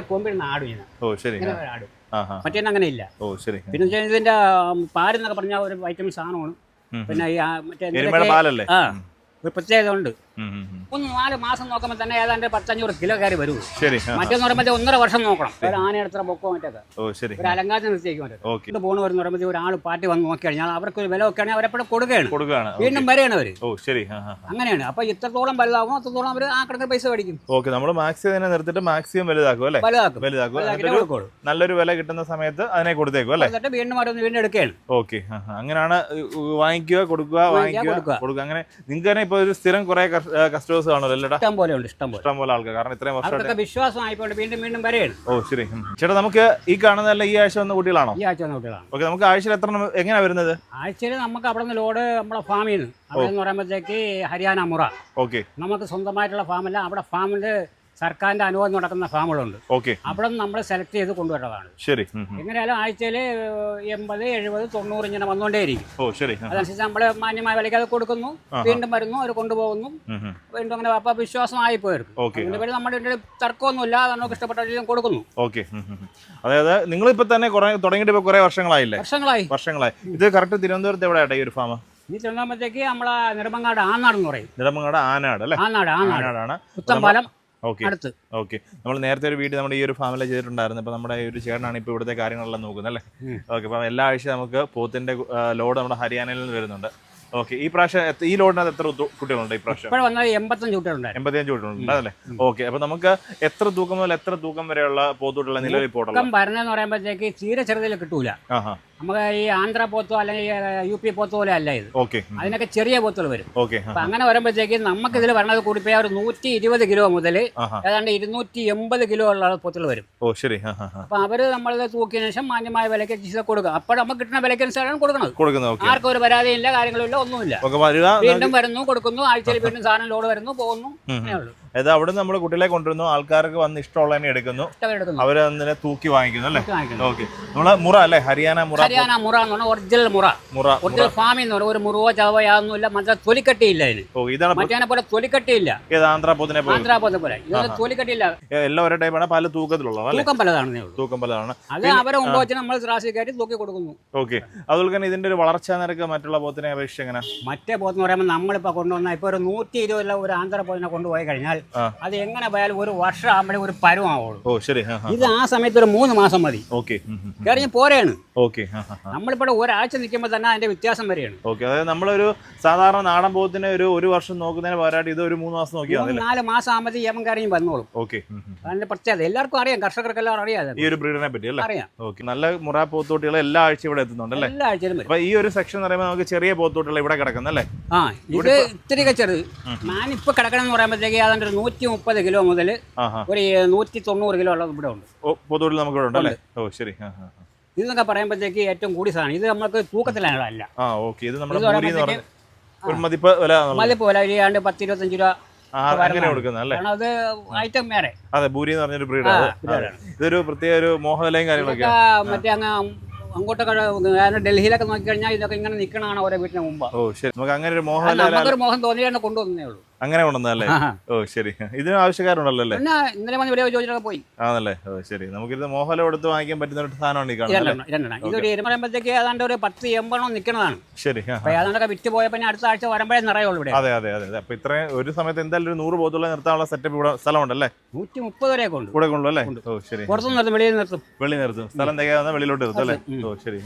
കൊമ്പിടുന്ന ആടും ഇങ്ങനെ. ഓ ശരി. ഇങ്ങനെ ആടും. മറ്റേന്ന് അങ്ങനെ ഇല്ല. ഓ ശരി. പിന്നെ വെച്ചാൽ ഇതിന്റെ പാരെന്നൊക്കെ പറഞ്ഞാൽ ഒരു വൈറ്റമിൻ സാധനമാണ്. പിന്നെ ഈ ആ മറ്റേ എരുമയുടെ പാലല്ലേ? ആ. ഒരു പ്രത്യേകത ഉണ്ട്. ഒന്ന് നാല് മാസം നോക്കുമ്പോൾ തന്നെ ഏതാണ്ട് പത്തഞ്ഞൂറ് കിലോ കയറി വരൂ. ശരി. മറ്റേന്ന് പറയുമ്പോൾ ഒന്നര വർഷം നോക്കണം. ഒരു ആന അത്ര പൊക്കോ ശരി. ഒരു അലങ്കാരം നിർത്തിയേക്കും മറ്റേ ഓക്കെ. വരുന്ന പറയുമ്പോൾ ഒരാൾ പാർട്ടി വന്ന് നോക്കി കഴിഞ്ഞാൽ അവർക്ക് ഒരു വില വെക്കുകയാണെങ്കിൽ അവരെപ്പോഴും കൊടുക്കുകയാണ്. കൊടുക്കുകയാണ്. വീണ്ടും വരെയാണ് അവർ ഓ ശരി. അങ്ങനെയാണ്. അപ്പൊ ഇത്രത്തോളം വലുതാകും അത്രത്തോളം അവർ ആ കിടക്കുന്ന പൈസ മേടിക്കും. ഓക്കെ നമ്മൾ മാക്സി തന്നെ നിർത്തിട്ട് മാക്സിമം വലുതാക്കും അല്ലേ? വലുതാക്കും. വലുതാക്കും. നല്ലൊരു വില കിട്ടുന്ന സമയത്ത് അതിനെ കൊടുത്തേക്കും അല്ലേ? എന്നിട്ട് വീണ്ടും അവരൊന്ന് വീണ്ടും എടുക്കുകയാണ്. ഓക്കെ അങ്ങനെയാണ് വാങ്ങിക്കുക കൊടുക്കുക വാങ്ങിക്കുക. കൊടുക്കുക. അങ്ങനെ നിങ്ങൾക്ക് തന്നെ ഇപ്പൊ ഒരു സ്ഥിരം കുറെ കസ്റ്റമേഴ്സ് കാണുമല്ലോ അല്ലേടാ? ഇഷ്ടം പോലെ ഉണ്ട് ഇഷ്ടം പോലെ. ഇഷ്ടം പോലെ ആൾക്കാർ കാരണം ഇത്രയും വർഷം അവർക്കൊക്കെ വിശ്വാസം ആയിക്കോട്ടെ വീണ്ടും വീണ്ടും വരെയാണ്. ഓ ശരി. ഉം. ചേട്ടാ നമുക്ക് ഈ കാണുന്നതല്ല ഈ ആഴ്ച വന്ന കുട്ടികളാണോ? ഈ ആഴ്ച വന്ന കുട്ടികളാണ്. ഓക്കെ നമുക്ക് ആഴ്ചയിൽ എത്ര എണ്ണം എങ്ങനെയാ വരുന്നത്? ആഴ്ചയിൽ നമുക്ക് അവിടെ നിന്ന് ലോഡ് നമ്മുടെ ഫാമിൽ നിന്ന് അവിടെ നിന്ന് പറയുമ്പോഴത്തേക്ക് ഹരിയാന മുറ. ഓക്കെ. നമുക്ക് സ്വന്തമായിട്ടുള്ള ഫാമല്ല അവിടെ ഫാമിൽ സർക്കാരിന്റെ അനുവാദം നടക്കുന്ന ഫാമുകളുണ്ട്. ഓക്കെ. അവിടെ നിന്ന് നമ്മൾ സെലക്ട് ചെയ്ത് കൊണ്ടുവരുന്നതാണ്. ശരി. എങ്ങനെയാലും ആഴ്ചയിൽ എൺപത് എഴുപത് തൊണ്ണൂറ് ഇങ്ങനെ വന്നുകൊണ്ടേയിരിക്കും. ഓ ശരി. അതനുസരിച്ച് നമ്മൾ മാന്യമായ വിലയ്ക്ക് അത് കൊടുക്കുന്നു. വീണ്ടും വരുന്നു അവർ കൊണ്ടുപോകുന്നു. വീണ്ടും അങ്ങനെ അപ്പൊ വിശ്വാസമായി പോയിരിക്കും അതിന്റെ പേര് നമ്മുടെ തർക്കമൊന്നും തർക്കമൊന്നുമില്ല. നമുക്ക് ഇഷ്ടപ്പെട്ട കൊടുക്കുന്നു. ഓക്കെ. അതായത് നിങ്ങൾ ഇപ്പൊ തന്നെ തുടങ്ങിയിട്ട് ഇപ്പൊ കുറെ വർഷങ്ങളായില്ലേ വർഷങ്ങളായി. വർഷങ്ങളായി. ഇത് കറക്റ്റ് തിരുവനന്തപുരത്ത് എവിടെയാട്ടെ ഈ ഒരു ഫാം ഈ ചെല്ലുമ്പോഴത്തേക്ക് നമ്മളെ നെടുമങ്ങാട് ആനാട് എന്ന് പറയും. നെടുമങ്ങാട് ആനാട് അല്ലേ? ആനാട് ആനാട്. ആനാടാണ്. പുത്തമ്പാലം അടുത്ത്. ഓക്കെ. നമ്മൾ നേരത്തെ ഒരു വീട് നമ്മുടെ ഈ ഒരു ഫാമിലി ചെയ്തിട്ടുണ്ടായിരുന്നു. അപ്പോൾ നമ്മുടെ ഈ ഒരു ചേട്ടനാണ് ഇപ്പോൾ ഇവിടുത്തെ കാര്യങ്ങളെല്ലാം നോക്കുന്നത് അല്ലേ. ഓക്കെ. അപ്പൊ എല്ലാ ആഴ്ച നമുക്ക് പോത്തിന്റെ ലോഡ് നമ്മുടെ ഹരിയാനയിൽ നിന്ന് വരുന്നുണ്ട്. ഓക്കെ. ഈ പ്രാവശ്യം ഈ ലോഡിനകത്ത് എത്ര കുട്ടികളുണ്ട് ഈ പ്രാവശ്യം? എൺപത്തഞ്ച് കുട്ടികളുണ്ടായിരുന്നു. എൺപത്തിയഞ്ച് കുട്ടികളുണ്ട് അതല്ലേ ഓക്കെ. അപ്പൊ നമുക്ക് എത്ര തൂക്കം മുതൽ എത്ര തൂക്കം വരെയുള്ള പോത്തുള്ള നിലവിൽ പോകണം ഭരണെന്ന് പറയുമ്പോഴത്തേക്ക് തീരെ ചെറുതിൽ കിട്ടൂല. ആഹാ. നമുക്ക് ഈ ആന്ധ്ര പോത്തോ അല്ലെങ്കിൽ യു പി പോത്തോ പോലെ അല്ല ഇത്. ഓക്കെ. അതിനൊക്കെ ചെറിയ പോത്തുകൾ വരും. ഓക്കെ. അപ്പൊ അങ്ങനെ വരുമ്പോഴത്തേക്ക് നമുക്ക് ഇതിൽ വരണത് കൂടിപ്പോയാൽ ഒരു നൂറ്റി ഇരുപത് കിലോ മുതൽ ഏതാണ്ട് ഇരുന്നൂറ്റി എൺപത് കിലോ ഉള്ള പോത്തുകൾ വരും. ഓ ശരി. അപ്പൊ അവർ നമ്മൾ തൂക്കിയതിനു ശേഷം മാന്യമായ വിലയ്ക്ക് കൊടുക്കുക അപ്പോൾ നമുക്ക് കിട്ടുന്ന വിലക്കനുസരിച്ചാണ് കൊടുക്കുന്നത്. കൊടുക്കുന്നത് ആർക്കും ഒരു പരാതിയില്ല കാര്യങ്ങളില്ല ഒന്നുമില്ല. വീണ്ടും വരുന്നു കൊടുക്കുന്നു ആഴ്ചയിൽ വീണ്ടും സാധനം ലോഡ് വരുന്നു പോകുന്നു അങ്ങനെയേ ഉള്ളൂ അതായത് അവിടെ നമ്മൾ കുട്ടികളെ കൊണ്ടുവരുന്നു. ആൾക്കാർക്ക് വന്ന് ഇഷ്ടമുള്ളതിനെ എടുക്കുന്നു. അവർ അതിനെ തൂക്കി വാങ്ങിക്കുന്നു അല്ലേ. ഓക്കെ. നമ്മളെ മുറ അല്ലേ? ഹരിയാന മുറ. ഹരിയാന മുറ എന്ന് പറഞ്ഞാൽ ഒറിജിനൽ മുറ. മുറ ഒറിജിനൽ ഫാമിൽ നിന്ന് ഒരു മുറിവോ ചവയാതൊന്നുമില്ല മറ്റേ തൊലിക്കട്ടിയില്ല അതിന്. ഓ ഇതാണ് മറ്റേ പോലെ തൊലിക്കട്ടിയില്ല. ഏത് ആന്ധ്രാപോത്തിനെ പോലെ? ആന്ധ്രാ പോത്തെ പോലെ ഇതിന് തൊലിക്കട്ടിയില്ല. എല്ലാം ഒരേ ടൈപ്പാണ് പല തൂക്കത്തിലുള്ളത് തൂക്കം പലതാണ് തൂക്കം പലതാണ്. അത് അവരെ മുമ്പ് വെച്ച് നമ്മൾ ത്രാസി കയറ്റി തൂക്കി കൊടുക്കുന്നു. ഓക്കെ. അതുപോലെ തന്നെ ഇതിന്റെ ഒരു വളർച്ചാ നിരക്ക് മറ്റുള്ള പോത്തിനെ അപേക്ഷിച്ച് എങ്ങനെ? മറ്റേ പോത്തിന് പറയുമ്പോൾ നമ്മളിപ്പോൾ കൊണ്ടുവന്ന ഇപ്പോൾ ഒരു നൂറ്റി ഇരുപതിലെ ഒരു ആന്ധ്രാപോത്തിനെ കൊണ്ടുപോയി കഴിഞ്ഞാൽ. അത് എങ്ങനെ പോയാലും ഒരു വർഷം ആകുമ്പോഴേ ഒരു പരുവാവുള്ളൂ. ഓ ശരി. ഇത് ആ. സമയത്ത് ഒരു മൂന്ന് മാസം മതി. ഓക്കെ. കാര്യം പോരെയാണ് ഓക്കെ. നമ്മളിപ്പോ നമ്മളിപ്പോൾ ഒരാഴ്ച നിൽക്കുമ്പോൾ തന്നെ അതിന്റെ വ്യത്യാസം വരെയാണ്. ഓക്കെ. അതായത് നമ്മളൊരു സാധാരണ നാടൻ പോകത്തിന് ഒരു ഒരു വർഷം നോക്കുന്നതിന് പകരമായിട്ട് ഇത് ഒരു മൂന്ന് മാസം നോക്കിയാൽ നാല് മാസം ആകുമ്പോഴത്തേക്ക് യമം കറിയും വന്നോളും. ഓക്കെ. അതിന്റെ പ്രത്യേകത എല്ലാവർക്കും അറിയാം. കർഷകർക്കെല്ലാം അറിയാം ഈ ഒരു ബ്രീഡിനെ പറ്റി അല്ലേ? അറിയാം. ഓക്കെ. നല്ല മുറ പോത്തോട്ടികൾ എല്ലാ ആഴ്ചയും ഇവിടെ എത്തുന്നുണ്ട് അല്ലേ? എല്ലാ ആഴ്ചയിലും അപ്പൊ ഈ ഒരു സെക്ഷൻ എന്ന് പറയുമ്പോൾ നമുക്ക് ചെറിയ പോത്തോട്ടികൾ ഇവിടെ കിടക്കുന്നല്ലേ ആ ഇത് ഇത്തിരി ചെറുത്. ഞാനിപ്പോ കിടക്കണം എന്ന് പറയുമ്പോഴത്തേക്ക് ഏതാണ്ട് നൂറ്റി മുപ്പത് കിലോ മുതൽ ഒരു നൂറ്റി തൊണ്ണൂറ് കിലോ ഉള്ളത് ഇവിടെ ഉണ്ട്. പോത്തോട്ടിൽ നമുക്ക് ഇവിടെ ഉണ്ട്. അല്ലേ ഓ ശരി. ഇതെന്നൊക്കെ പറയുമ്പോഴത്തേക്ക് ഏറ്റവും കൂടി സാധനം. ഇത് നമുക്ക് തൂക്കത്തിലല്ല. ഇത് നമ്മുടെ മതിപ്പ് വില. മതിപ്പ് ഏതാണ്ട് പത്ത് ഇരുപത്തഞ്ച് രൂപ അത് ഐറ്റം വേറെ. അതെ എന്ന് പറഞ്ഞൊരു. ഇതൊരു പ്രത്യേക ഒരു കാര്യങ്ങളൊക്കെ മറ്റേ അങ്ങ് അങ്ങോട്ടൊക്കെ ഡൽഹിയിലൊക്കെ നോക്കി കഴിഞ്ഞാൽ ഇതൊക്കെ ഇങ്ങനെ നിൽക്കണതാണ് ഓരോ വീട്ടിന് മുമ്പ്. ഓ ശരി. നമുക്ക് അങ്ങനെ ഒരു അത് മോഹവില നമുക്കൊരു മോഹം തോന്നിയാണ് കൊണ്ടുവന്നേ ഉള്ളൂ. അങ്ങനെ കൊണ്ടുവന്നല്ലേ ഓ ശരി. ഇതിന് ആവശ്യക്കാരുണ്ടല്ലോ അല്ലേ? ഇന്നലെ വന്ന് വില ചോദിച്ചൊക്കെ പോയി. ആണല്ലേ? ഓ ശരി. നമുക്കിത് മോഹവില കൊടുത്ത് വാങ്ങിക്കാൻ പറ്റുന്ന ഒരു സാധനമാണ് ഈ കാണുന്നത് ഇതൊരു എരുമ പറയുമ്പോഴത്തേക്ക് ഏതാണ്ട് ഒരു പത്ത് എൺപണം നിൽക്കുന്നതാണ്. ശരി ഏതാണ്ടൊക്കെ വിറ്റ് പോയ പിന്നെ അടുത്ത ആഴ്ച വരുമ്പോഴേ നിറയുള്ളൂ ഇവിടെ. അതെ അതെ അതെ അപ്പൊ ഇത്രയും ഒരു സമയത്ത് എന്തായാലും ഒരു നൂറ് ബോധമുള്ള നിർത്താനുള്ള സെറ്റപ്പ് ഇവിടെ സ്ഥലമുണ്ടല്ലേ? നൂറ്റി മുപ്പത് വരെ കൊണ്ട് ഇവിടെ കൊള്ളു അല്ലേ ഓ ശരി. പുറത്തുനിന്ന് നിർത്തും വെളിയിൽ നിർത്തും. വെളി നിർത്തും. സ്ഥലം തികയാവുന്ന വെളിയിലോട്ട് നിർത്തും അല്ലേ? ഓ ശരി.